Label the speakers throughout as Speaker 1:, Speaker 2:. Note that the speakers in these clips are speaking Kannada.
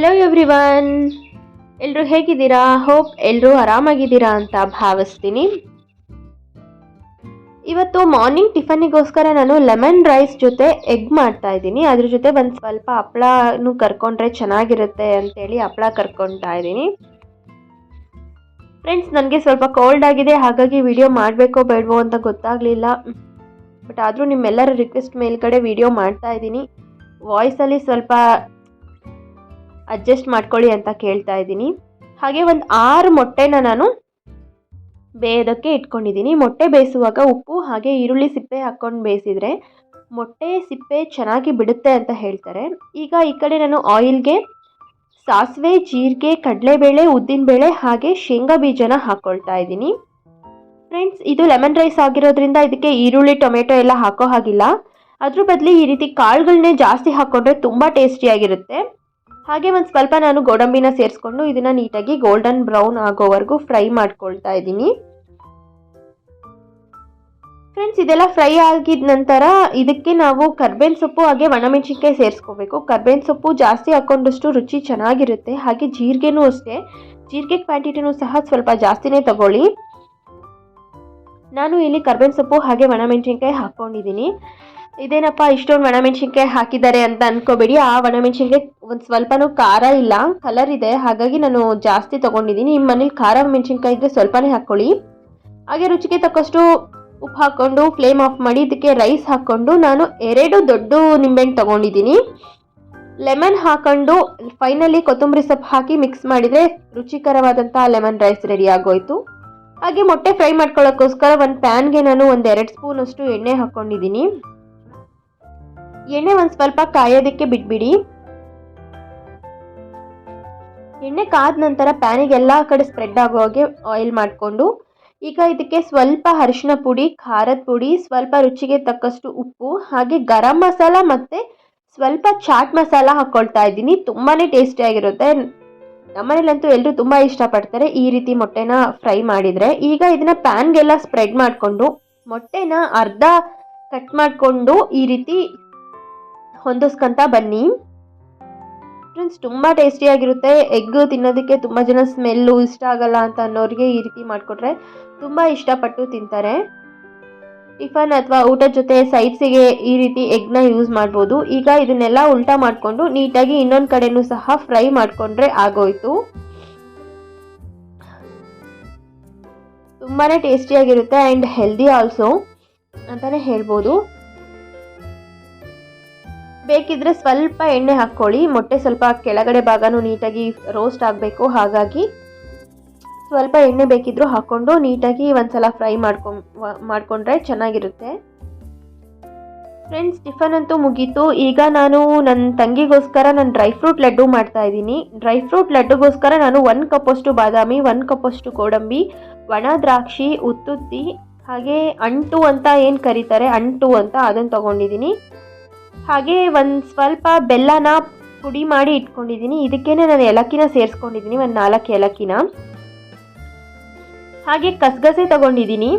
Speaker 1: ಹಲೋ ಎವ್ರಿವನ್ ಎಲ್ಲರೂ ಹೇಗಿದ್ದೀರಾ? ಹೋಪ್ ಎಲ್ಲರೂ ಆರಾಮಾಗಿದ್ದೀರಾ ಅಂತ ಭಾವಿಸ್ತೀನಿ. ಇವತ್ತು ಮಾರ್ನಿಂಗ್ ಟಿಫನಿಗೋಸ್ಕರ ನಾನು ಲೆಮನ್ ರೈಸ್ ಜೊತೆ ಎಗ್ ಮಾಡ್ತಾ ಇದ್ದೀನಿ. ಅದ್ರ ಜೊತೆ ಒಂದು ಸ್ವಲ್ಪ ಹಪ್ಪಳನೂ ಕರ್ಕೊಂಡ್ರೆ ಚೆನ್ನಾಗಿರುತ್ತೆ ಅಂತೇಳಿ ಹಪ್ಪಳ ಕರ್ಕೊತಾ ಇದ್ದೀನಿ. ಫ್ರೆಂಡ್ಸ್ ನನಗೆ ಸ್ವಲ್ಪ ಕೋಲ್ಡ್ ಆಗಿದೆ, ಹಾಗಾಗಿ ವಿಡಿಯೋ ಮಾಡಬೇಕೋ ಬೇಡವೋ ಅಂತ ಗೊತ್ತಾಗಲಿಲ್ಲ. ಬಟ್ ಆದರೂ ನಿಮ್ಮೆಲ್ಲರ ರಿಕ್ವೆಸ್ಟ್ ಮೇಲ್ಗಡೆ ವಿಡಿಯೋ ಮಾಡ್ತಾ ಇದ್ದೀನಿ. ವಾಯ್ಸಲ್ಲಿ ಸ್ವಲ್ಪ ಅಡ್ಜಸ್ಟ್ ಮಾಡ್ಕೊಳ್ಳಿ ಅಂತ ಕೇಳ್ತಾ ಇದ್ದೀನಿ. ಹಾಗೆ ಒಂದು ಆರು ಮೊಟ್ಟೆನ ನಾನು ಬೇಯೋದಕ್ಕೆ ಇಟ್ಕೊಂಡಿದ್ದೀನಿ. ಮೊಟ್ಟೆ ಬೇಯಿಸುವಾಗ ಉಪ್ಪು, ಹಾಗೆ ಈರುಳ್ಳಿ ಸಿಪ್ಪೆ ಹಾಕ್ಕೊಂಡು ಬೇಯಿಸಿದರೆ ಮೊಟ್ಟೆ ಸಿಪ್ಪೆ ಚೆನ್ನಾಗಿ ಬಿಡುತ್ತೆ ಅಂತ ಹೇಳ್ತಾರೆ. ಈಗ ಈ ಕಡೆ ನಾನು ಆಯಿಲ್ಗೆ ಸಾಸಿವೆ, ಜೀರಿಗೆ, ಕಡಲೆಬೇಳೆ ಉದ್ದಿನಬೇಳೆ ಹಾಗೆ ಶೇಂಗಾ ಬೀಜನ ಹಾಕ್ಕೊಳ್ತಾ ಇದ್ದೀನಿ. ಫ್ರೆಂಡ್ಸ್, ಇದು ಲೆಮನ್ ರೈಸ್ ಆಗಿರೋದ್ರಿಂದ ಇದಕ್ಕೆ ಈರುಳ್ಳಿ, ಟೊಮೆಟೊ ಎಲ್ಲ ಹಾಕೋ ಹಾಗಿಲ್ಲ. ಅದ್ರ ಬದಲು ಈ ರೀತಿ ಕಾಳುಗಳನ್ನೇ ಜಾಸ್ತಿ ಹಾಕ್ಕೊಂಡ್ರೆ ತುಂಬ ಟೇಸ್ಟಿಯಾಗಿರುತ್ತೆ. ಹಾಗೆ ಒಂದು ಸ್ವಲ್ಪ ನಾನು ಗೋಡಂಬಿನ ಸೇರಿಸ್ಕೊಂಡು ಇದನ್ನು ನೀಟಾಗಿ ಗೋಲ್ಡನ್ ಬ್ರೌನ್ ಆಗೋವರೆಗೂ ಫ್ರೈ ಮಾಡ್ಕೊಳ್ತಾ ಇದ್ದೀನಿ. ಫ್ರೆಂಡ್ಸ್ ಇದೆಲ್ಲ ಫ್ರೈ ಆಗಿದ ನಂತರ ಇದಕ್ಕೆ ನಾವು ಕರ್ಬೇವಿನ ಸೊಪ್ಪು ಹಾಗೆ ಒಣಮೆಣಸಿನ್ಕಾಯಿ ಸೇರಿಸ್ಕೋಬೇಕು. ಕರ್ಬೇವಿನ ಸೊಪ್ಪು ಜಾಸ್ತಿ ಹಾಕೊಂಡಷ್ಟು ರುಚಿ ಚೆನ್ನಾಗಿರುತ್ತೆ. ಹಾಗೆ ಜೀರಿಗೆನೂ ಅಷ್ಟೇ. ಜೀರಿಗೆ ಕ್ವಾಂಟಿಟಿನೂ ಸಹ ಸ್ವಲ್ಪ ಜಾಸ್ತಿನೇ ತಗೊಳ್ಳಿ. ನಾನು ಇಲ್ಲಿ ಕರ್ಬೇವಿನ ಸೊಪ್ಪು ಹಾಗೆ ಒಣಮೆಣಸಿನ್ಕಾಯಿ ಹಾಕ್ಕೊಂಡಿದ್ದೀನಿ ಇದೇನಪ್ಪ, ಇಷ್ಟೊಂದು ಒಣಮೆಣಸಿನ್ಕಾಯಿ ಹಾಕಿದ್ದಾರೆ ಅಂತ ಅನ್ಕೋಬೇಡಿ. ಆ ಒಣಮೆಣಸಿನ್ಕಾಯಿ ಒಂದು ಸ್ವಲ್ಪನೂ ಖಾರ ಇಲ್ಲ. ಕಲರ್ ಇದೆ. ಹಾಗಾಗಿ ನಾನು ಜಾಸ್ತಿ ತಗೊಂಡಿದ್ದೀನಿ. ನಿಮ್ಮ ಮನೇಲಿ ಖಾರ ಮೆಣಸಿನ್ಕಾಯಿ ಇದ್ದರೆ ಸ್ವಲ್ಪನೇ ಹಾಕ್ಕೊಳ್ಳಿ ಹಾಗೆ ರುಚಿಗೆ ತಕ್ಕಷ್ಟು ಉಪ್ಪು ಹಾಕ್ಕೊಂಡು ಫ್ಲೇಮ್ ಆಫ್ ಮಾಡಿ, ಇದಕ್ಕೆ ರೈಸ್ ಹಾಕ್ಕೊಂಡು, ನಾನು ಎರಡು ದೊಡ್ಡ ನಿಂಬೆಹಣ್ಣು ತೊಗೊಂಡಿದ್ದೀನಿ. ಲೆಮನ್ ಹಾಕೊಂಡು ಫೈನಲಿ ಕೊತ್ತಂಬರಿ ಸೊಪ್ಪು ಹಾಕಿ ಮಿಕ್ಸ್ ಮಾಡಿದರೆ ರುಚಿಕರವಾದಂಥ ಲೆಮನ್ ರೈಸ್ ರೆಡಿ ಆಗೋಯ್ತು. ಹಾಗೆ ಮೊಟ್ಟೆ ಫ್ರೈ ಮಾಡ್ಕೊಳ್ಳೋಕ್ಕೋಸ್ಕರ ಒಂದು ಪ್ಯಾನ್ಗೆ ನಾನು ಒಂದು ಎರಡು ಸ್ಪೂನಷ್ಟು ಎಣ್ಣೆ ಹಾಕ್ಕೊಂಡಿದ್ದೀನಿ ಎಣ್ಣೆ ಒಂದು ಸ್ವಲ್ಪ ಕಾಯೋದಕ್ಕೆ ಬಿಟ್ಬಿಡಿ. ಎಣ್ಣೆ ಕಾದ ನಂತರ ಪ್ಯಾನಿಗೆ ಎಲ್ಲ ಕಡೆ ಸ್ಪ್ರೆಡ್ ಆಗೋ ಹಾಗೆ ಆಯಿಲ್ ಮಾಡಿಕೊಂಡು, ಈಗ ಇದಕ್ಕೆ ಸ್ವಲ್ಪ ಅರಿಶಿನ ಪುಡಿ, ಖಾರದ ಪುಡಿ, ಸ್ವಲ್ಪ ರುಚಿಗೆ ತಕ್ಕಷ್ಟು ಉಪ್ಪು, ಹಾಗೆ ಗರಂ ಮಸಾಲ ಮತ್ತು ಸ್ವಲ್ಪ ಚಾಟ್ ಮಸಾಲ ಹಾಕ್ಕೊಳ್ತಾ ಇದ್ದೀನಿ. ತುಂಬಾ ಟೇಸ್ಟಿಯಾಗಿರುತ್ತೆ ನಮ್ಮನೇಲಂತೂ ಎಲ್ಲರೂ ತುಂಬ ಇಷ್ಟಪಡ್ತಾರೆ ಈ ರೀತಿ ಮೊಟ್ಟೆನ ಫ್ರೈ ಮಾಡಿದರೆ. ಈಗ ಇದನ್ನ ಪ್ಯಾನ್ಗೆಲ್ಲ ಸ್ಪ್ರೆಡ್ ಮಾಡಿಕೊಂಡು, ಮೊಟ್ಟೆನ ಅರ್ಧ ಕಟ್ ಮಾಡಿಕೊಂಡು ಈ ರೀತಿ ಹೊಂದಿಸ್ಕೊಂತ ಬನ್ನಿ. ಫ್ರೆಂಡ್ಸ್ ತುಂಬ ಟೇಸ್ಟಿಯಾಗಿರುತ್ತೆ ಎಗ್ ತಿನ್ನೋದಕ್ಕೆ ತುಂಬ ಜನ ಸ್ಮೆಲ್ಲು ಇಷ್ಟ ಆಗಲ್ಲ ಅಂತ ಅನ್ನೋರಿಗೆ ಈ ರೀತಿ ಮಾಡಿಕೊಟ್ರೆ ತುಂಬ ಇಷ್ಟಪಟ್ಟು ತಿಂತಾರೆ. ಟಿಫನ್ ಅಥವಾ ಊಟದ ಜೊತೆ ಸೈಡ್ಸಿಗೆ ಈ ರೀತಿ ಎಗ್ನ ಯೂಸ್ ಮಾಡ್ಬೋದು. ಈಗ ಇದನ್ನೆಲ್ಲ ಉಲ್ಟಾ ಮಾಡಿಕೊಂಡು ನೀಟಾಗಿ ಇನ್ನೊಂದು ಕಡೆನೂ ಸಹ ಫ್ರೈ ಮಾಡಿಕೊಂಡ್ರೆ ಆಗೋಯ್ತು. ತುಂಬಾ ಟೇಸ್ಟಿಯಾಗಿರುತ್ತೆ ಆ್ಯಂಡ್ ಹೆಲ್ದಿ ಆಲ್ಸೋ ಅಂತಲೇ ಹೇಳ್ಬೋದು. ಬೇಕಿದ್ರೆ ಸ್ವಲ್ಪ ಎಣ್ಣೆ ಹಾಕ್ಕೊಳ್ಳಿ. ಮೊಟ್ಟೆ ಸ್ವಲ್ಪ ಕೆಳಗಡೆ ಭಾಗನೂ ನೀಟಾಗಿ ರೋಸ್ಟ್ ಆಗಬೇಕು. ಹಾಗಾಗಿ ಸ್ವಲ್ಪ ಎಣ್ಣೆ ಬೇಕಿದ್ರೂ ಹಾಕ್ಕೊಂಡು ನೀಟಾಗಿ ಒಂದ್ಸಲ ಫ್ರೈ ಮಾಡ್ಕೊಂಡು ಮಾಡಿಕೊಂಡ್ರೆ ಚೆನ್ನಾಗಿರುತ್ತೆ. ಫ್ರೆಂಡ್ಸ್ ಟಿಫನ್ ಅಂತೂ ಮುಗೀತು. ಈಗ ನಾನು ನನ್ನ ತಂಗಿಗೋಸ್ಕರ ನಾನು ಡ್ರೈ ಫ್ರೂಟ್ ಲಡ್ಡು ಮಾಡ್ತಾ ಇದ್ದೀನಿ. ಡ್ರೈ ಫ್ರೂಟ್ ಲಡ್ಡುಗೋಸ್ಕರ ನಾನು ಒಂದು ಕಪ್ಪಷ್ಟು ಬಾದಾಮಿ ಒನ್ ಕಪ್ಪಷ್ಟು ಗೋಡಂಬಿ, ಒಣ ದ್ರಾಕ್ಷಿ, ಉತ್ತುತ್ತಿ, ಹಾಗೆ ಅಂಟು ಅಂತ ಏನು ಕರೀತಾರೆ? ಅಂಟು ಅಂತ ಅದನ್ನು ತೊಗೊಂಡಿದ್ದೀನಿ. ಹಾಗೆ ಒಂದು ಸ್ವಲ್ಪ ಬೆಲ್ಲನ ಪುಡಿ ಮಾಡಿ ಇಟ್ಕೊಂಡಿದ್ದೀನಿ. ಇದಕ್ಕೇನೆ ನಾನು ಏಲಕ್ಕಿನ ಸೇರಿಸ್ಕೊಂಡಿದ್ದೀನಿ, ಒಂದು ನಾಲ್ಕು ಏಲಕ್ಕಿನ. ಹಾಗೆ ಕಸಗಸೆ ತಗೊಂಡಿದ್ದೀನಿ.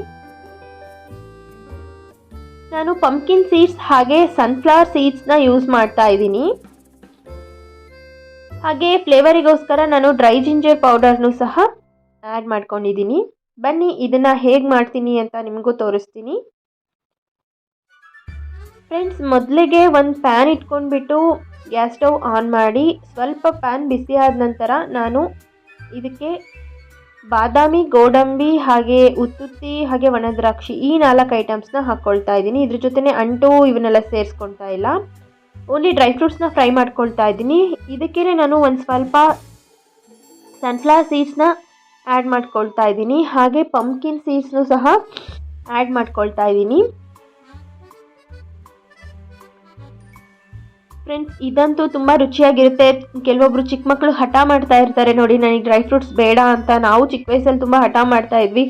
Speaker 1: ನಾನು ಪಂಪ್ಕಿನ್ ಸೀಡ್ಸ್ ಹಾಗೆ ಸನ್ಫ್ಲವರ್ ಸೀಡ್ಸ್ನ ಯೂಸ್ ಮಾಡ್ತಾ ಇದ್ದೀನಿ. ಹಾಗೆ ಫ್ಲೇವರಿಗೋಸ್ಕರ ನಾನು ಡ್ರೈ ಜಿಂಜರ್ ಪೌಡರ್ನು ಸಹ ಆ್ಯಡ್ ಮಾಡ್ಕೊಂಡಿದ್ದೀನಿ. ಬನ್ನಿ, ಇದನ್ನು ಹೇಗೆ ಮಾಡ್ತೀನಿ ಅಂತ ನಿಮಗೂ ತೋರಿಸ್ತೀನಿ. ಫ್ರೆಂಡ್ಸ್ ಮೊದಲಿಗೆ ಒಂದು ಪ್ಯಾನ್ ಇಟ್ಕೊಂಡ್ಬಿಟ್ಟು ಗ್ಯಾಸ್ ಸ್ಟವ್ ಆನ್ ಮಾಡಿ ಸ್ವಲ್ಪ ಪ್ಯಾನ್ ಬಿಸಿ ಆದ ನಂತರ ನಾನು ಇದಕ್ಕೆ ಬಾದಾಮಿ, ಗೋಡಂಬಿ ಹಾಗೆ ಉತ್ತುತ್ತಿ ಹಾಗೆ ಒಣದ್ರಾಕ್ಷಿ ಈ ನಾಲ್ಕು ಐಟಮ್ಸ್ನ ಹಾಕ್ಕೊಳ್ತಾ ಇದ್ದೀನಿ. ಇದ್ರ ಜೊತೆನೇ ಅಂಟು ಇವನ್ನೆಲ್ಲ ಸೇರಿಸ್ಕೊಳ್ತಾ ಇಲ್ಲ. ಓನ್ಲಿ ಡ್ರೈ ಫ್ರೂಟ್ಸ್ನ ಫ್ರೈ ಮಾಡ್ಕೊಳ್ತಾ ಇದ್ದೀನಿ. ಇದಕ್ಕೇ ನಾನು ಒಂದು ಸ್ವಲ್ಪ ಸನ್ಫ್ಲವರ್ ಸೀಡ್ಸ್ನ ಆ್ಯಡ್ ಮಾಡ್ಕೊಳ್ತಾ ಇದ್ದೀನಿ. ಹಾಗೆ ಪಂಪ್ಕಿನ್ ಸೀಡ್ಸ್ನು ಸಹ ಆ್ಯಡ್ ಮಾಡ್ಕೊಳ್ತಾ ಇದ್ದೀನಿ. ಫ್ರೆಂಡ್ಸ್, ಇದಂತೂ ತುಂಬ ರುಚಿಯಾಗಿರುತ್ತೆ. ಕೆಲವೊಬ್ರು ಚಿಕ್ಕ ಮಕ್ಕಳು ಹಠ ಮಾಡ್ತಾ ಇರ್ತಾರೆ ನೋಡಿ, ನನಗೆ ಡ್ರೈ ಫ್ರೂಟ್ಸ್ ಬೇಡ ಅಂತ ನಾವು ಚಿಕ್ಕ ವಯಸ್ಸಲ್ಲಿ ತುಂಬ ಹಠ ಮಾಡ್ತಾ ಇದ್ವಿ.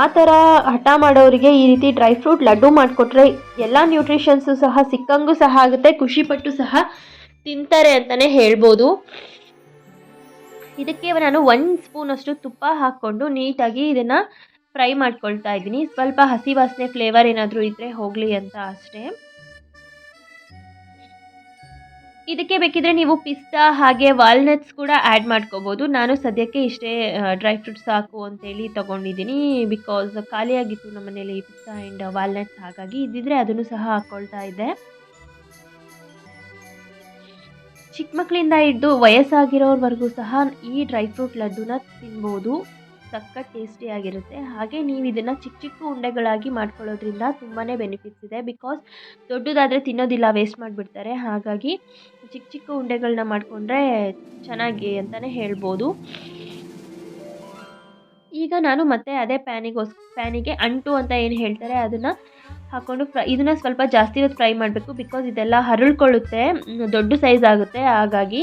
Speaker 1: ಆ ಥರ ಹಠ ಮಾಡೋರಿಗೆ ಈ ರೀತಿ ಡ್ರೈ ಫ್ರೂಟ್ ಲಡ್ಡು ಮಾಡಿಕೊಟ್ರೆ ಎಲ್ಲ ನ್ಯೂಟ್ರಿಷನ್ಸು ಸಹ ಸಿಕ್ಕಂಗೂ ಸಹ ಆಗುತ್ತೆ, ಖುಷಿಪಟ್ಟು ಸಹ ತಿಂತಾರೆ ಅಂತಲೇ ಹೇಳ್ಬೋದು. ಇದಕ್ಕೆ ನಾನು ಒಂದು ಸ್ಪೂನಷ್ಟು ತುಪ್ಪ ಹಾಕ್ಕೊಂಡು ನೀಟಾಗಿ ಇದನ್ನು ಫ್ರೈ ಮಾಡ್ಕೊಳ್ತಾ ಇದ್ದೀನಿ. ಸ್ವಲ್ಪ ಹಸಿ ವಾಸನೆ ಫ್ಲೇವರ್ ಏನಾದರೂ ಇದ್ದರೆ ಹೋಗಲಿ ಅಂತ ಅಷ್ಟೇ. ಇದಕ್ಕೆ ಬೇಕಿದ್ರೆ ನೀವು ಪಿಸ್ತಾ ಹಾಗೆ ವಾಲ್ನಟ್ಸ್ ಕೂಡ ಆ್ಯಡ್ ಮಾಡ್ಕೋಬೋದು. ನಾನು ಸದ್ಯಕ್ಕೆ ಇಷ್ಟೇ ಡ್ರೈ ಫ್ರೂಟ್ಸ್ ಸಾಕು ಅಂತೇಳಿ ತೊಗೊಂಡಿದ್ದೀನಿ. ಬಿಕಾಸ್ ಖಾಲಿಯಾಗಿತ್ತು ನಮ್ಮ ಮನೇಲಿ ಪಿಸ್ತಾ ಆ್ಯಂಡ್ ವಾಲ್ನಟ್ಸ್ ಹಾಗಾಗಿ ಇದ್ದಿದ್ರೆ ಅದನ್ನು ಸಹ ಹಾಕ್ಕೊಳ್ತಾ ಇದ್ದೆ. ಚಿಕ್ಕ ಮಕ್ಕಳಿಂದ ಹಿಡ್ದು ವಯಸ್ಸಾಗಿರೋರ್ವರೆಗೂ ಸಹ ಈ ಡ್ರೈ ಫ್ರೂಟ್ ಲಡ್ಡುನ ತಿನ್ಬೋದು. ಸಖತ್ ಟೇಸ್ಟಿಯಾಗಿರುತ್ತೆ ಹಾಗೆ ನೀವು ಇದನ್ನು ಚಿಕ್ಕ ಚಿಕ್ಕ ಉಂಡೆಗಳಾಗಿ ಮಾಡ್ಕೊಳ್ಳೋದ್ರಿಂದ ತುಂಬಾ ಬೆನಿಫಿಟ್ಸ್ ಇದೆ. ಬಿಕಾಸ್ ದೊಡ್ಡದಾದರೆ ತಿನ್ನೋದಿಲ್ಲ ವೇಸ್ಟ್ ಮಾಡಿಬಿಡ್ತಾರೆ. ಹಾಗಾಗಿ ಚಿಕ್ಕ ಚಿಕ್ಕ ಉಂಡೆಗಳನ್ನ ಮಾಡಿಕೊಂಡ್ರೆ ಚೆನ್ನಾಗಿ ಅಂತಲೇ ಹೇಳ್ಬೋದು. ಈಗ ನಾನು ಮತ್ತೆ ಅದೇ ಪ್ಯಾನಿಗೋಸ್, ಪ್ಯಾನಿಗೆ ಅಂಟು ಅಂತ ಏನು ಹೇಳ್ತಾರೆ ಅದನ್ನು ಹಾಕ್ಕೊಂಡು ಫ್ರೈ, ಇದನ್ನು ಸ್ವಲ್ಪ ಜಾಸ್ತಿ ಹೊತ್ತು ಫ್ರೈ ಮಾಡಬೇಕು. ಬಿಕಾಸ್ ಇದೆಲ್ಲ ಹರಳ್ಕೊಳ್ಳುತ್ತೆ, ದೊಡ್ಡ ಸೈಜ್ ಆಗುತ್ತೆ. ಹಾಗಾಗಿ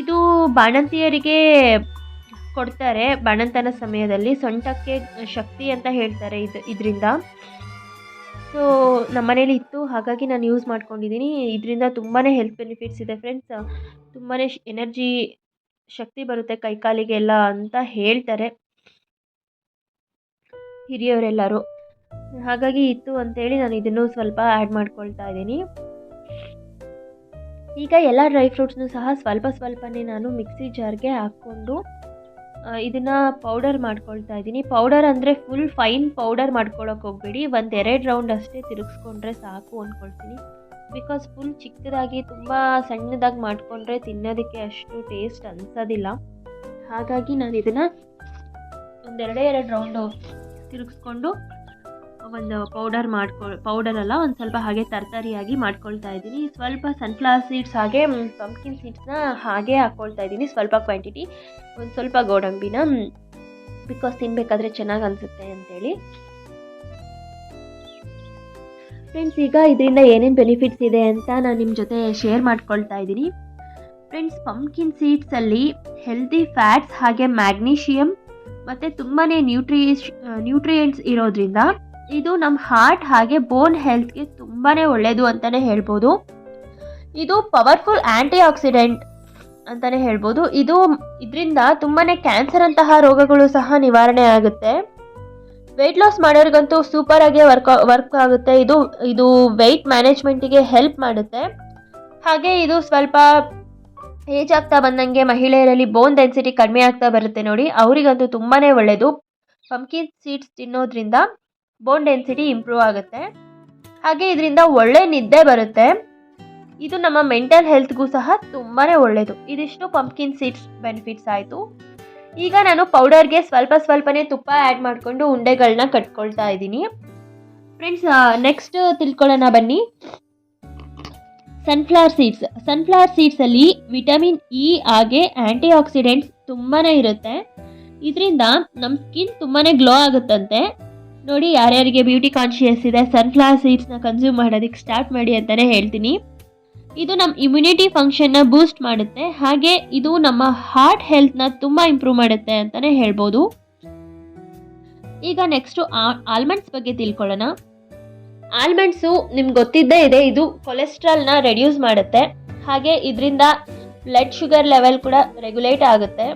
Speaker 1: ಇದು ಬಾಣಂತಿಯರಿಗೆ ಕೊಡ್ತಾರೆ ಬಾಣಂತನ ಸಮಯದಲ್ಲಿ ಸೊಂಟಕ್ಕೆ ಶಕ್ತಿ ಅಂತ ಹೇಳ್ತಾರೆ ಇದು ಇದರಿಂದ. ಸೊ ನಮ್ಮ ಮನೇಲಿ ಇತ್ತು, ಹಾಗಾಗಿ ನಾನು ಯೂಸ್ ಮಾಡ್ಕೊಂಡಿದ್ದೀನಿ ಇದರಿಂದ ತುಂಬಾ ಹೆಲ್ತ್ ಬೆನಿಫಿಟ್ಸ್ ಇದೆ ಫ್ರೆಂಡ್ಸ್ ತುಂಬಾ ಎನರ್ಜಿ ಶಕ್ತಿ ಬರುತ್ತೆ ಕೈಕಾಲಿಗೆಲ್ಲ ಅಂತ ಹೇಳ್ತಾರೆ ಹಿರಿಯವರೆಲ್ಲರೂ ಹಾಗಾಗಿ ಇತ್ತು ಅಂತೇಳಿ ನಾನು ಇದನ್ನು ಸ್ವಲ್ಪ ಆ್ಯಡ್ ಮಾಡ್ಕೊಳ್ತಾ ಇದ್ದೀನಿ. ಈಗ ಎಲ್ಲ ಡ್ರೈ ಫ್ರೂಟ್ಸ್ನು ಸಹ ಸ್ವಲ್ಪ ಸ್ವಲ್ಪನೇ ನಾನು ಮಿಕ್ಸಿ ಜಾರ್ಗೆ ಹಾಕ್ಕೊಂಡು ಇದನ್ನು ಪೌಡರ್ ಮಾಡ್ಕೊಳ್ತಾ ಇದ್ದೀನಿ. ಪೌಡರ್ ಅಂದರೆ ಫುಲ್ ಫೈನ್ ಪೌಡರ್ ಮಾಡ್ಕೊಳಕ್ಕೆ ಹೋಗಬೇಡಿ. ಒಂದು ಎರಡು ರೌಂಡ್ ಅಷ್ಟೇ ತಿರುಗಿಸ್ಕೊಂಡ್ರೆ ಸಾಕು ಅಂದ್ಕೊಳ್ತೀನಿ ಬಿಕಾಸ್ ಫುಲ್ ಚಿಕ್ಕದಾಗಿ ತುಂಬ ಸಣ್ಣದಾಗಿ ಮಾಡಿಕೊಂಡ್ರೆ ತಿನ್ನೋದಕ್ಕೆ ಅಷ್ಟು ಟೇಸ್ಟ್ ಅನಿಸೋದಿಲ್ಲ. ಹಾಗಾಗಿ ನಾನು ಇದನ್ನು ಒಂದೆರಡೇ ಎರಡು ರೌಂಡು ತಿರುಗಿಸ್ಕೊಂಡು ಒಂದು ಪೌಡರ್ ಮಾಡ್ಕೊ ಪೌಡರ್ ಅಲ್ಲ, ಒಂದು ಸ್ವಲ್ಪ ಹಾಗೆ ತರಕಾರಿಯಾಗಿ ಮಾಡ್ಕೊಳ್ತಾ ಇದ್ದೀನಿ. ಸ್ವಲ್ಪ ಸನ್ಫ್ಲವರ್ ಸೀಡ್ಸ್ ಹಾಗೆ ಪಂಪ್ಕಿನ್ ಸೀಡ್ಸ್ನ ಹಾಗೆ ಹಾಕ್ಕೊಳ್ತಾ ಇದ್ದೀನಿ, ಸ್ವಲ್ಪ ಕ್ವಾಂಟಿಟಿ ಒಂದು ಸ್ವಲ್ಪ ಗೋಡಂಬಿನ ಬಿಕಾಸ್ ತಿನ್ನಬೇಕಾದ್ರೆ ಚೆನ್ನಾಗಿ ಅನಿಸುತ್ತೆ ಅಂತೇಳಿ. ಫ್ರೆಂಡ್ಸ್ ಈಗ ಇದರಿಂದ ಏನೇನು ಬೆನಿಫಿಟ್ಸ್ ಇದೆ ಅಂತ ನಾನು ನಿಮ್ಮ ಜೊತೆ ಶೇರ್ ಮಾಡ್ಕೊಳ್ತಾ ಇದ್ದೀನಿ. ಫ್ರೆಂಡ್ಸ್ ಪಂಪ್ಕಿನ್ ಸೀಡ್ಸಲ್ಲಿ ಹೆಲ್ದಿ ಫ್ಯಾಟ್ಸ್ ಹಾಗೆ ಮ್ಯಾಗ್ನೀಷಿಯಮ್ ಮತ್ತು ತುಂಬಾ ನ್ಯೂಟ್ರಿಯೇಷ್ ನ್ಯೂಟ್ರಿಯೆಂಟ್ಸ್ ಇರೋದ್ರಿಂದ ಇದು ನಮ್ಮ ಹಾರ್ಟ್ ಹಾಗೆ ಬೋನ್ ಹೆಲ್ತ್ಗೆ ತುಂಬಾ ಒಳ್ಳೆಯದು ಅಂತಲೇ ಹೇಳ್ಬೋದು. ಇದು ಪವರ್ಫುಲ್ ಆ್ಯಂಟಿ ಆಕ್ಸಿಡೆಂಟ್ ಅಂತಲೇ ಹೇಳ್ಬೋದು. ಇದು ಇದರಿಂದ ತುಂಬಾ ಕ್ಯಾನ್ಸರ್ ಅಂತಹ ರೋಗಗಳು ಸಹ ನಿವಾರಣೆ ಆಗುತ್ತೆ. ವೆಯ್ಟ್ ಲಾಸ್ ಮಾಡೋರಿಗಂತೂ ಸೂಪರಾಗಿ ವರ್ಕ್ ವರ್ಕ್ ಆಗುತ್ತೆ. ಇದು ಇದು ವೆಯ್ಟ್ ಮ್ಯಾನೇಜ್ಮೆಂಟಿಗೆ ಹೆಲ್ಪ್ ಮಾಡುತ್ತೆ. ಹಾಗೆ ಇದು ಸ್ವಲ್ಪ ಏಜ್ ಆಗ್ತಾ ಬಂದಂಗೆ ಮಹಿಳೆಯರಲ್ಲಿ ಬೋನ್ ಡೆನ್ಸಿಟಿ ಕಡಿಮೆ ಆಗ್ತಾ ಬರುತ್ತೆ ನೋಡಿ. ಅವರಿಗಂತೂ ತುಂಬಾ ಒಳ್ಳೆಯದು ಪಂಪ್ಕಿನ್ ಸೀಡ್ಸ್ ತಿನ್ನೋದ್ರಿಂದ. ಬೋನ್ ಡೆನ್ಸಿಟಿ ಇಂಪ್ರೂವ್ ಆಗುತ್ತೆ. ಹಾಗೆ ಇದರಿಂದ ಒಳ್ಳೆ ನಿದ್ದೆ ಬರುತ್ತೆ. ಇದು ನಮ್ಮ ಮೆಂಟಲ್ ಹೆಲ್ತ್ಗೂ ಸಹ ತುಂಬಾ ಒಳ್ಳೆಯದು ಇದಿಷ್ಟು ಪಂಪ್ಕಿನ್ ಸೀಡ್ಸ್ ಬೆನಿಫಿಟ್ಸ್ ಆಯಿತು. ಈಗ ನಾನು ಪೌಡರ್ಗೆ ಸ್ವಲ್ಪ ಸ್ವಲ್ಪನೇ ತುಪ್ಪ ಆ್ಯಡ್ ಮಾಡಿಕೊಂಡು ಉಂಡೆಗಳನ್ನ ಕಟ್ಕೊಳ್ತಾ ಇದ್ದೀನಿ. ಫ್ರೆಂಡ್ಸ್ ನೆಕ್ಸ್ಟ್ ತಿಳ್ಕೊಳ್ಳೋಣ ಬನ್ನಿ. ಸನ್ಫ್ಲವರ್ ಸೀಡ್ಸ್ ಸನ್ಫ್ಲವರ್ ಸೀಡ್ಸಲ್ಲಿ ವಿಟಮಿನ್ ಇ ಹಾಗೆ ಆ್ಯಂಟಿ ಆಕ್ಸಿಡೆಂಟ್ಸ್ ತುಂಬಾ ಇರುತ್ತೆ. ಇದರಿಂದ ನಮ್ಮ ಸ್ಕಿನ್ ತುಂಬಾ ಗ್ಲೋ ಆಗುತ್ತಂತೆ. ನೋಡಿ, ಯಾರ್ಯಾರಿಗೆ ಬ್ಯೂಟಿ ಕಾನ್ಷಿಯಸ್ ಇದೆ ಸನ್ಫ್ಲವರ್ ಸೀಡ್ಸ್ನ ಕನ್ಸ್ಯೂಮ್ ಮಾಡೋದಕ್ಕೆ ಸ್ಟಾರ್ಟ್ ಮಾಡಿ ಅಂತಲೇ ಹೇಳ್ತೀನಿ. ಇದು ನಮ್ಮ ಇಮ್ಯುನಿಟಿ ಫಂಕ್ಷನ್ನ ಬೂಸ್ಟ್ ಮಾಡುತ್ತೆ. ಹಾಗೆ ಇದು ನಮ್ಮ ಹಾರ್ಟ್ ಹೆಲ್ತ್ನ ತುಂಬ ಇಂಪ್ರೂವ್ ಮಾಡುತ್ತೆ ಅಂತಲೇ ಹೇಳ್ಬೋದು. ಈಗ ನೆಕ್ಸ್ಟು ಆಲ್ಮಂಡ್ಸ್ ಬಗ್ಗೆ ತಿಳ್ಕೊಳ್ಳೋಣ. ಆಲ್ಮಂಡ್ಸು ನಿಮ್ಗೆ ಗೊತ್ತಿದ್ದೇ ಇದೆ, ಇದು ಕೊಲೆಸ್ಟ್ರಾಲ್ನ ರೆಡ್ಯೂಸ್ ಮಾಡುತ್ತೆ. ಹಾಗೆ ಇದರಿಂದ ಬ್ಲಡ್ ಶುಗರ್ ಲೆವೆಲ್ ಕೂಡ ರೆಗ್ಯುಲೇಟ್ ಆಗುತ್ತೆ.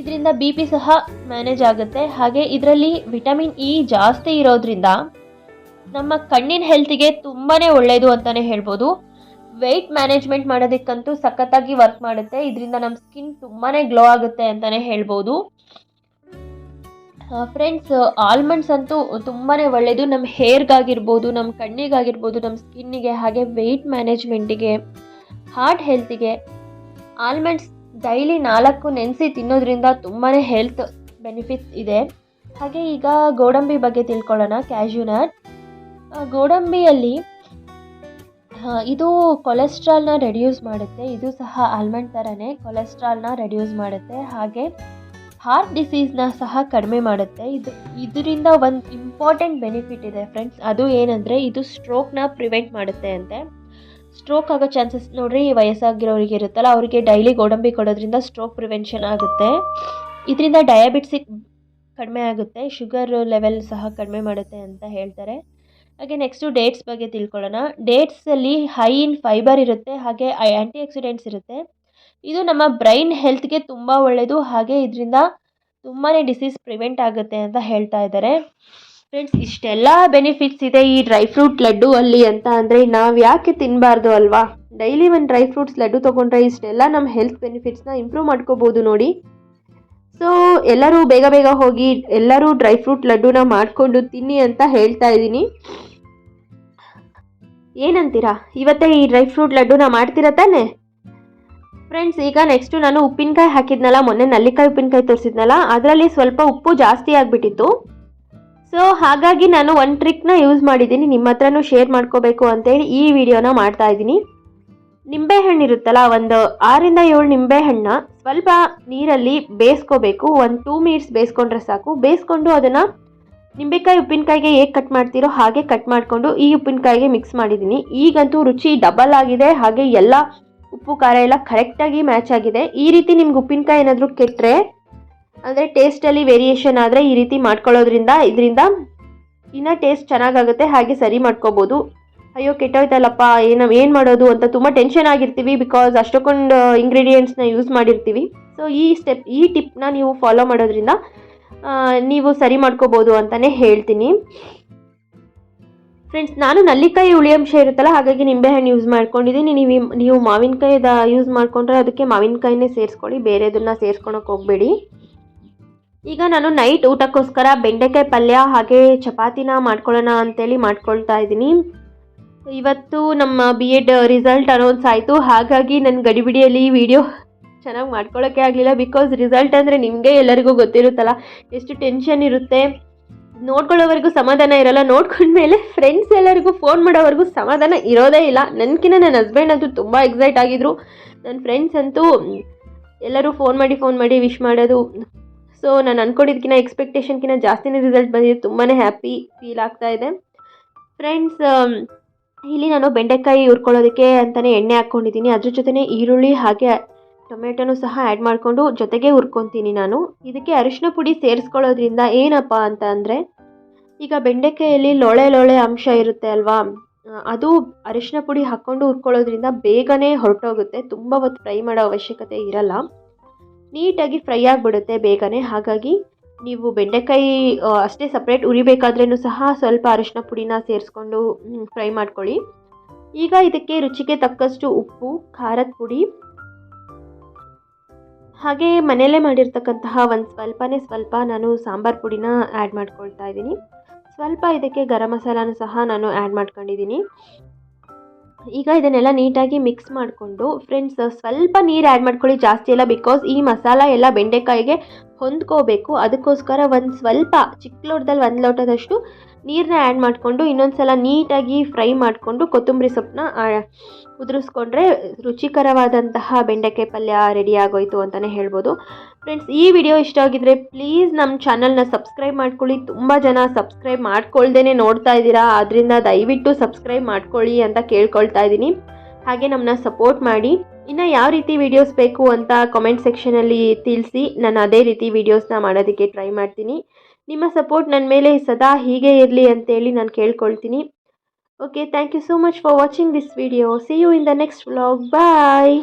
Speaker 1: ಇದರಿಂದ ಬಿ ಪಿ ಸಹ ಮ್ಯಾನೇಜ್ ಆಗುತ್ತೆ. ಹಾಗೆ ಇದರಲ್ಲಿ ವಿಟಮಿನ್ ಇ ಜಾಸ್ತಿ ಇರೋದ್ರಿಂದ ನಮ್ಮ ಕಣ್ಣಿನ ಹೆಲ್ತಿಗೆ ತುಂಬಾ ಒಳ್ಳೆಯದು ಅಂತಲೇ ಹೇಳ್ಬೋದು. ವೆಯ್ಟ್ ಮ್ಯಾನೇಜ್ಮೆಂಟ್ ಮಾಡೋದಕ್ಕಂತೂ ಸಖತ್ತಾಗಿ ವರ್ಕ್ ಮಾಡುತ್ತೆ. ಇದರಿಂದ ನಮ್ಮ ಸ್ಕಿನ್ ತುಂಬಾ ಗ್ಲೋ ಆಗುತ್ತೆ ಅಂತಲೇ ಹೇಳ್ಬೋದು. ಫ್ರೆಂಡ್ಸ್ ಆಲ್ಮಂಡ್ಸ್ ಅಂತೂ ತುಂಬಾ ಒಳ್ಳೆಯದು ನಮ್ಮ ಹೇರ್ಗಾಗಿರ್ಬೋದು ನಮ್ಮ ಕಣ್ಣಿಗಾಗಿರ್ಬೋದು ನಮ್ಮ ಸ್ಕಿನ್ನಿಗೆ ಹಾಗೆ ವೆಯ್ಟ್ ಮ್ಯಾನೇಜ್ಮೆಂಟಿಗೆ ಹಾರ್ಟ್ ಹೆಲ್ತಿಗೆ ಆಲ್ಮಂಡ್ಸ್ ಡೈಲಿ ನಾಲ್ಕು ನೆನೆಸಿ ತಿನ್ನೋದ್ರಿಂದ ತುಂಬಾ ಹೆಲ್ತ್ ಬೆನಿಫಿಟ್ಸ್ ಇದೆ. ಹಾಗೆ ಈಗ ಗೋಡಂಬಿ ಬಗ್ಗೆ ತಿಳ್ಕೊಳ್ಳೋಣ ಕ್ಯಾಶ್ಯೂನಟ್ ಗೋಡಂಬಿಯಲ್ಲಿ ಇದು ಕೊಲೆಸ್ಟ್ರಾಲ್ನ ರೆಡ್ಯೂಸ್ ಮಾಡುತ್ತೆ. ಇದು ಸಹ ಆಲ್ಮಂಡ್ ಥರನೇ ಕೊಲೆಸ್ಟ್ರಾಲ್ನ ರೆಡ್ಯೂಸ್ ಮಾಡುತ್ತೆ. ಹಾಗೆ ಹಾರ್ಟ್ ಡಿಸೀಸ್ನ ಸಹ ಕಡಿಮೆ ಮಾಡುತ್ತೆ. ಇದು, ಇದರಿಂದ ಒಂದು ಇಂಪಾರ್ಟೆಂಟ್ ಬೆನಿಫಿಟ್ ಇದೆ ಫ್ರೆಂಡ್ಸ್. ಅದು ಏನಂದರೆ ಇದು ಸ್ಟ್ರೋಕ್ನ ಪ್ರಿವೆಂಟ್ ಮಾಡುತ್ತೆ ಅಂತೆ. ಸ್ಟ್ರೋಕ್ ಆಗೋ ಚಾನ್ಸಸ್ ನೋಡ್ರಿ ವಯಸ್ಸಾಗಿರೋರಿಗೆ ಇರುತ್ತಲ್ಲ, ಅವರಿಗೆ ಡೈಲಿ ಗೋಡಂಬಿ ಕೊಡೋದ್ರಿಂದ ಸ್ಟ್ರೋಕ್ ಪ್ರಿವೆನ್ಷನ್ ಆಗುತ್ತೆ. ಇದರಿಂದ ಡಯಾಬಿಟಿಸಿಗೆ ಕಡಿಮೆ ಆಗುತ್ತೆ, ಶುಗರ್ ಲೆವೆಲ್ ಸಹ ಕಡಿಮೆ ಮಾಡುತ್ತೆ ಅಂತ ಹೇಳ್ತಾರೆ. ಹಾಗೆ ನೆಕ್ಸ್ಟು ಡೇಟ್ಸ್ ಬಗ್ಗೆ ತಿಳ್ಕೊಳ್ಳೋಣ. ಡೇಟ್ಸಲ್ಲಿ ಹೈ ಇನ್ ಫೈಬರ್ ಇರುತ್ತೆ, ಹಾಗೆ ಆ್ಯಂಟಿ ಆಕ್ಸಿಡೆಂಟ್ಸ್ ಇರುತ್ತೆ. ಇದು ನಮ್ಮ ಬ್ರೈನ್ ಹೆಲ್ತ್ಗೆ ತುಂಬ ಒಳ್ಳೆಯದು ಹಾಗೆ ಇದರಿಂದ ತುಂಬಾ ಡಿಸೀಸ್ ಪ್ರಿವೆಂಟ್ ಆಗುತ್ತೆ ಅಂತ ಹೇಳ್ತಾ ಇದ್ದಾರೆ. ಫ್ರೆಂಡ್ಸ್ ಇಷ್ಟೆಲ್ಲ ಬೆನಿಫಿಟ್ಸ್ ಇದೆ ಈ ಡ್ರೈ ಫ್ರೂಟ್ ಲಡ್ಡು ಅಲ್ಲಿ ಅಂತ ಅಂದರೆ ನಾವು ಯಾಕೆ ತಿನ್ನಬಾರ್ದು ಅಲ್ವಾ? ಡೈಲಿ ಒಂದು ಡ್ರೈ ಫ್ರೂಟ್ಸ್ ಲಡ್ಡು ತೊಗೊಂಡ್ರೆ ಇಷ್ಟೆಲ್ಲ ನಮ್ಮ ಹೆಲ್ತ್ ಬೆನಿಫಿಟ್ಸ್ನ ಇಂಪ್ರೂವ್ ಮಾಡ್ಕೋಬೋದು ನೋಡಿ. ಸೊ ಎಲ್ಲರೂ ಬೇಗ ಬೇಗ ಹೋಗಿ ಎಲ್ಲರೂ ಡ್ರೈ ಫ್ರೂಟ್ ಲಡ್ಡುನ ಮಾಡಿಕೊಂಡು ತಿನ್ನಿ ಅಂತ ಹೇಳ್ತಾ ಇದ್ದೀನಿ. ಏನಂತೀರಾ? ಇವತ್ತೇ ಈ ಡ್ರೈ ಫ್ರೂಟ್ ಲಡ್ಡುನ ಮಾಡ್ತೀರಾ ತಾನೆ? ಫ್ರೆಂಡ್ಸ್ ಈಗ ನೆಕ್ಸ್ಟು ನಾನು ಉಪ್ಪಿನಕಾಯಿ ಹಾಕಿದ್ನಲ್ಲ, ಮೊನ್ನೆ ನಲ್ಲಿಕಾಯಿ ಉಪ್ಪಿನಕಾಯಿ ತೋರಿಸಿದ್ನಲ್ಲ, ಅದರಲ್ಲಿ ಸ್ವಲ್ಪ ಉಪ್ಪು ಜಾಸ್ತಿ ಆಗಿಬಿಟ್ಟಿತ್ತು. ಸೊ ಹಾಗಾಗಿ ನಾನು ಒಂದು ಟ್ರಿಕ್ನ ಯೂಸ್ ಮಾಡಿದ್ದೀನಿ. ನಿಮ್ಮ ಹತ್ರನೂ ಶೇರ್ ಮಾಡ್ಕೋಬೇಕು ಅಂತೇಳಿ ಈ ವಿಡಿಯೋನ ಮಾಡ್ತಾ ಇದ್ದೀನಿ. ನಿಂಬೆಹಣ್ಣು ಇರುತ್ತಲ್ಲ, ಒಂದು ಆರಿಂದ ಏಳು ನಿಂಬೆಹಣ್ಣನ್ನ ಸ್ವಲ್ಪ ನೀರಲ್ಲಿ ಬೇಯಿಸ್ಕೋಬೇಕು. ಒಂದು ಟೂ ಮಿನಿಟ್ಸ್ ಬೇಯಿಸ್ಕೊಂಡ್ರೆ ಸಾಕು. ಬೇಯಿಸ್ಕೊಂಡು ಅದನ್ನು ನಿಂಬೆಕಾಯಿ ಉಪ್ಪಿನಕಾಯಿಗೆ ಹೇಗೆ ಕಟ್ ಮಾಡ್ತೀರೋ ಹಾಗೆ ಕಟ್ ಮಾಡಿಕೊಂಡು ಈ ಉಪ್ಪಿನಕಾಯಿಗೆ ಮಿಕ್ಸ್ ಮಾಡಿದ್ದೀನಿ. ಈಗಂತೂ ರುಚಿ ಡಬಲ್ ಆಗಿದೆ. ಹಾಗೆ ಎಲ್ಲ ಉಪ್ಪು, ಖಾರ ಎಲ್ಲ ಕರೆಕ್ಟಾಗಿ ಮ್ಯಾಚ್ ಆಗಿದೆ. ಈ ರೀತಿ ನಿಮ್ಗೆ ಉಪ್ಪಿನಕಾಯಿ ಏನಾದರೂ ಕೆಟ್ಟರೆ ಅಂದರೆ ಟೇಸ್ಟಲ್ಲಿ ವೇರಿಯೇಷನ್ ಆದರೆ ಈ ರೀತಿ ಮಾಡ್ಕೊಳ್ಳೋದ್ರಿಂದ ಇದರಿಂದ ಇನ್ನೂ ಟೇಸ್ಟ್ ಚೆನ್ನಾಗಾಗುತ್ತೆ, ಹಾಗೆ ಸರಿ ಮಾಡ್ಕೋಬೋದು. ಅಯ್ಯೋ, ಕೆಟ್ಟೋಯ್ತಲ್ಲಪ್ಪ, ಏನು ಏನು ಮಾಡೋದು ಅಂತ ತುಂಬ ಟೆನ್ಷನ್ ಆಗಿರ್ತೀವಿ ಬಿಕಾಸ್ ಅಷ್ಟೊಂದು ಇಂಗ್ರೀಡಿಯೆಂಟ್ಸ್ನ ಯೂಸ್ ಮಾಡಿರ್ತೀವಿ. ಸೊ ಈ ಸ್ಟೆಪ್ ಈ ಟಿಪ್ನ ನೀವು ಫಾಲೋ ಮಾಡೋದ್ರಿಂದ ನೀವು ಸರಿ ಮಾಡ್ಕೋಬೋದು ಅಂತಲೇ ಹೇಳ್ತೀನಿ. ಫ್ರೆಂಡ್ಸ್ ನಾನು ನಲ್ಲಿಕಾಯಿ ಹುಳಿ ಅಂಶ ಇರುತ್ತಲ್ಲ, ಹಾಗಾಗಿ ನಿಂಬೆಹಣ್ಣು ಯೂಸ್ ಮಾಡ್ಕೊಂಡಿದ್ದೀನಿ. ನೀವು ನೀವು ಮಾವಿನಕಾಯಿದ ಯೂಸ್ ಮಾಡಿಕೊಂಡ್ರೆ ಅದಕ್ಕೆ ಮಾವಿನಕಾಯಿನೇ ಸೇರಿಸ್ಕೊಳ್ಳಿ, ಬೇರೆದನ್ನ ಸೇರಿಸ್ಕೊಳಕ್ಕೆ ಹೋಗಬೇಡಿ. ಈಗ ನಾನು ನೈಟ್ ಊಟಕ್ಕೋಸ್ಕರ ಬೆಂಡೆಕಾಯಿ ಪಲ್ಯ ಹಾಗೆ ಚಪಾತಿನ ಮಾಡ್ಕೊಳ್ಳೋಣ ಅಂತೇಳಿ ಮಾಡ್ಕೊಳ್ತಾ ಇದ್ದೀನಿ. ಇವತ್ತು ನಮ್ಮ ಬಿ ಎಡ್ ರಿಸಲ್ಟ್ ಅನೌನ್ಸ್ ಆಯಿತು. ಹಾಗಾಗಿ ನನ್ನ ಗಡಿಬಿಡಿಯಲ್ಲಿ ಈ ವಿಡಿಯೋ ಚೆನ್ನಾಗಿ ಮಾಡ್ಕೊಳ್ಳೋಕ್ಕೆ ಆಗಲಿಲ್ಲ ಬಿಕಾಸ್ ರಿಸಲ್ಟ್ ಅಂದರೆ ನಿಮಗೆ ಎಲ್ಲರಿಗೂ ಗೊತ್ತಿರುತ್ತಲ್ಲ, ಎಷ್ಟು ಟೆನ್ಷನ್ ಇರುತ್ತೆ. ನೋಡ್ಕೊಳ್ಳೋವರೆಗೂ ಸಮಾಧಾನ ಇರಲ್ಲ. ನೋಡ್ಕೊಂಡ್ಮೇಲೆ ಫ್ರೆಂಡ್ಸ್ ಎಲ್ಲರಿಗೂ ಫೋನ್ ಮಾಡೋವರೆಗೂ ಸಮಾಧಾನ ಇರೋದೇ ಇಲ್ಲ. ನನಗಿನ್ನ ನನ್ನ ಹಸ್ಬೆಂಡ್ ಅಂತೂ ತುಂಬ ಎಕ್ಸೈಟ್ ಆಗಿದ್ರು. ನನ್ನ ಫ್ರೆಂಡ್ಸ್ ಅಂತೂ ಎಲ್ಲರೂ ಫೋನ್ ಮಾಡಿ ಫೋನ್ ಮಾಡಿ ವಿಶ್ ಮಾಡೋದು ಸೊ ನಾನು ಅಂದ್ಕೊಂಡಿದ್ದಕ್ಕಿಂತ ಎಕ್ಸ್ಪೆಕ್ಟೇಷನ್ಕಿಂತ ಜಾಸ್ತಿನೇ ರಿಸಲ್ಟ್ ಬಂದಿದೆ. ತುಂಬಾ ಹ್ಯಾಪಿ ಫೀಲ್ ಆಗ್ತಾ ಇದೆ. ಫ್ರೆಂಡ್ಸ್ ಇಲ್ಲಿ ನಾನು ಬೆಂಡೆಕಾಯಿ ಹುರ್ಕೊಳ್ಳೋದಕ್ಕೆ ಅಂತಲೇ ಎಣ್ಣೆ ಹಾಕ್ಕೊಂಡಿದ್ದೀನಿ. ಅದ್ರ ಜೊತೆನೇ ಈರುಳ್ಳಿ ಹಾಗೆ ಟೊಮೆಟೊನೂ ಸಹ ಆ್ಯಡ್ ಮಾಡಿಕೊಂಡು ಜೊತೆಗೆ ಹುರ್ಕೊತೀನಿ ನಾನು. ಇದಕ್ಕೆ ಅರಿಶಿನ ಪುಡಿ ಸೇರಿಸ್ಕೊಳ್ಳೋದ್ರಿಂದ ಏನಪ್ಪ ಅಂತ ಅಂದರೆ, ಈಗ ಬೆಂಡೆಕಾಯಲ್ಲಿ ಲೊಳೆ ಲೊಳೆ ಅಂಶ ಇರುತ್ತೆ ಅಲ್ವಾ? ಅದು ಅರಿಶಿನ ಪುಡಿ ಹಾಕ್ಕೊಂಡು ಹುರ್ಕೊಳ್ಳೋದ್ರಿಂದ ಬೇಗನೆ ಹೊರಟೋಗುತ್ತೆ. ತುಂಬ ಹೊತ್ತು ಫ್ರೈ ಮಾಡೋ ಅವಶ್ಯಕತೆ ಇರಲ್ಲ. ನೀಟಾಗಿ ಫ್ರೈ ಆಗಿಬಿಡುತ್ತೆ ಬೇಗನೆ. ಹಾಗಾಗಿ ನೀವು ಬೆಂಡೆಕಾಯಿ ಅಷ್ಟೇ ಸಪ್ರೇಟ್ ಉರಿಬೇಕಾದ್ರೂ ಸಹ ಸ್ವಲ್ಪ ಅರಿಶಿನ ಪುಡಿನ ಸೇರಿಸ್ಕೊಂಡು ಫ್ರೈ ಮಾಡ್ಕೊಳ್ಳಿ. ಈಗ ಇದಕ್ಕೆ ರುಚಿಗೆ ತಕ್ಕಷ್ಟು ಉಪ್ಪು, ಖಾರದ ಪುಡಿ. ಹಾಗೆ ಮನೆಯಲ್ಲೇ ಮಾಡಿರ್ತಕ್ಕಂತಹ ಒಂದು ಸ್ವಲ್ಪನೇ ಸ್ವಲ್ಪ ನಾನು ಸಾಂಬಾರ್ ಪುಡಿನ ಆ್ಯಡ್ ಮಾಡ್ಕೊಳ್ತಾ ಇದ್ದೀನಿ. ಸ್ವಲ್ಪ ಇದಕ್ಕೆ ಗರಂ ಮಸಾಲನೂ ಸಹ ನಾನು ಆ್ಯಡ್ ಮಾಡ್ಕೊಂಡಿದ್ದೀನಿ. ಈಗ ಇದನ್ನೆಲ್ಲ ನೀಟಾಗಿ ಮಿಕ್ಸ್ ಮಾಡಿಕೊಂಡು ಫ್ರೆಂಡ್ಸ್ ಸ್ವಲ್ಪ ನೀರು ಆ್ಯಡ್ ಮಾಡ್ಕೊಳ್ಳಿ ಜಾಸ್ತಿ ಎಲ್ಲ ಬಿಕಾಸ್ ಈ ಮಸಾಲ ಎಲ್ಲ ಬೆಂಡೆಕಾಯಿಗೆ ಹೊಂದ್ಕೋಬೇಕು. ಅದಕ್ಕೋಸ್ಕರ ಒಂದು ಸ್ವಲ್ಪ ಚಿಕ್ಕ ಲೋಟದಲ್ಲಿ ಒಂದು ಲೋಟದಷ್ಟು ನೀರನ್ನ ಆ್ಯಡ್ ಮಾಡಿಕೊಂಡು ಇನ್ನೊಂದು ಸಲ ನೀಟಾಗಿ ಫ್ರೈ ಮಾಡಿಕೊಂಡು ಕೊತ್ತಂಬರಿ ಸೊಪ್ಪನ್ನ ಉದುರಿಸ್ಕೊಂಡ್ರೆ ರುಚಿಕರವಾದಂತಹ ಬೆಂಡೆಕಾಯಿ ಪಲ್ಯ ರೆಡಿ ಆಗೋಯ್ತು ಅಂತಲೇ ಹೇಳ್ಬೋದು. ಫ್ರೆಂಡ್ಸ್ ಈ ವಿಡಿಯೋ ಇಷ್ಟ ಆಗಿದ್ರೆ ಪ್ಲೀಸ್ ನಮ್ಮ ಚಾನಲ್ನ ಸಬ್ಸ್ಕ್ರೈಬ್ ಮಾಡ್ಕೊಳ್ಳಿ. ತುಂಬ ಜನ ಸಬ್ಸ್ಕ್ರೈಬ್ ಮಾಡ್ಕೊಳ್ದೇ ನೋಡ್ತಾ ಇದ್ದೀರಾ. ಅದರಿಂದ ದಯವಿಟ್ಟು ಸಬ್ಸ್ಕ್ರೈಬ್ ಮಾಡ್ಕೊಳ್ಳಿ ಅಂತ ಕೇಳ್ಕೊಳ್ತಾ ಇದ್ದೀನಿ. ಹಾಗೆ ನಮ್ಮನ್ನ ಸಪೋರ್ಟ್ ಮಾಡಿ. ಇನ್ನು ಯಾವ ರೀತಿ ವೀಡಿಯೋಸ್ ಬೇಕು ಅಂತ ಕಮೆಂಟ್ ಸೆಕ್ಷನಲ್ಲಿ ತಿಳಿಸಿ. ನಾನು ಅದೇ ರೀತಿ ವೀಡಿಯೋಸ್ನ ಮಾಡೋದಕ್ಕೆ ಟ್ರೈ ಮಾಡ್ತೀನಿ. ನಿಮ್ಮ ಸಪೋರ್ಟ್ ನನ್ನ ಮೇಲೆ ಸದಾ ಹೀಗೆ ಇರಲಿ ಅಂತೇಳಿ ನಾನು ಕೇಳ್ಕೊಳ್ತೀನಿ. Okay thank you so much for watching this video see you in the next vlog bye